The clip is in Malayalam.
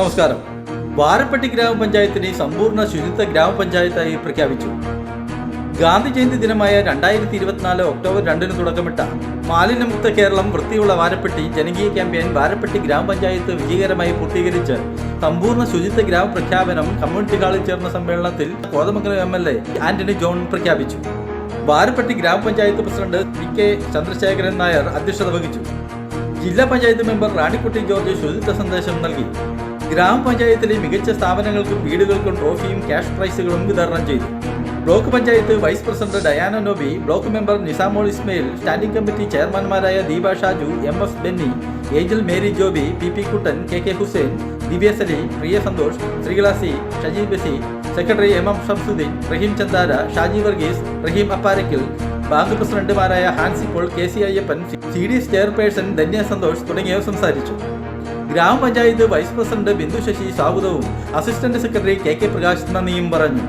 നമസ്കാരം. വാരപ്പെട്ടി ഗ്രാമപഞ്ചായത്തിനെ സമ്പൂർണ ശുചിത്വ ഗ്രാമപഞ്ചായത്തായി പ്രഖ്യാപിച്ചു. ഗാന്ധി ജയന്തി ദിനമായ രണ്ടായിരത്തി ഇരുപത്തിനാല് ഒക്ടോബർ രണ്ടിന് തുടക്കമിട്ട മാലിന്യമുക്ത കേരളം വൃത്തിയുള്ള വാരപ്പെട്ടി ജനകീയ ക്യാമ്പയിൻ വാരപ്പെട്ടി ഗ്രാമപഞ്ചായത്ത് വിജയകരമായി പൂർത്തീകരിച്ച് സമ്പൂർണ ശുചിത്വ ഗ്രാമ പ്രഖ്യാപനം കമ്മ്യൂണിറ്റി ഹാളിൽ ചേർന്ന സമ്മേളനത്തിൽ Kothamangalam M L A Antony John പ്രഖ്യാപിച്ചു. Varappetty gramapanchayat president P K Chandrasekharan Nair അധ്യക്ഷത വഹിച്ചു. ജില്ലാ പഞ്ചായത്ത് മെമ്പർ റാണിക്കുട്ടി ജോർജ് ശുചിത്വ സന്ദേശം നൽകി. ഗ്രാമപഞ്ചായത്തിലെ മികച്ച സ്ഥാപനങ്ങൾക്ക് വീടുകൾക്കും ട്രോഫിയും ക്യാഷ് പ്രൈസുകളും വിതരണം ചെയ്തു. Block panchayat vice president Dayana Noby block member Nisamol Ismail standing committee ചെയർമാൻമാരായ Deepa Shaju M S Benny Angel Mary Joby P P Kuttan K K Hussain Divya Priya Santhosh ശ്രീകളാസി Shajeeb ബസി secretary M M Shamsuddin Raheem ചന്ദാര Shaji Varghese Raheem Apparakkil bank പ്രസിഡന്റുമാരായ ഹാൻസിപ്പോൾ Paul K C Ayyappan C D S chairperson Dhanya Santhosh തുടങ്ങിയവർ സംസാരിച്ചു. ഗ്രാമപഞ്ചായത്ത് വൈസ് പ്രസിഡന്റ് ബിന്ദു ശശി സ്വാഗതവും assistant secretary K K Prakash നന്ദിയും പറഞ്ഞു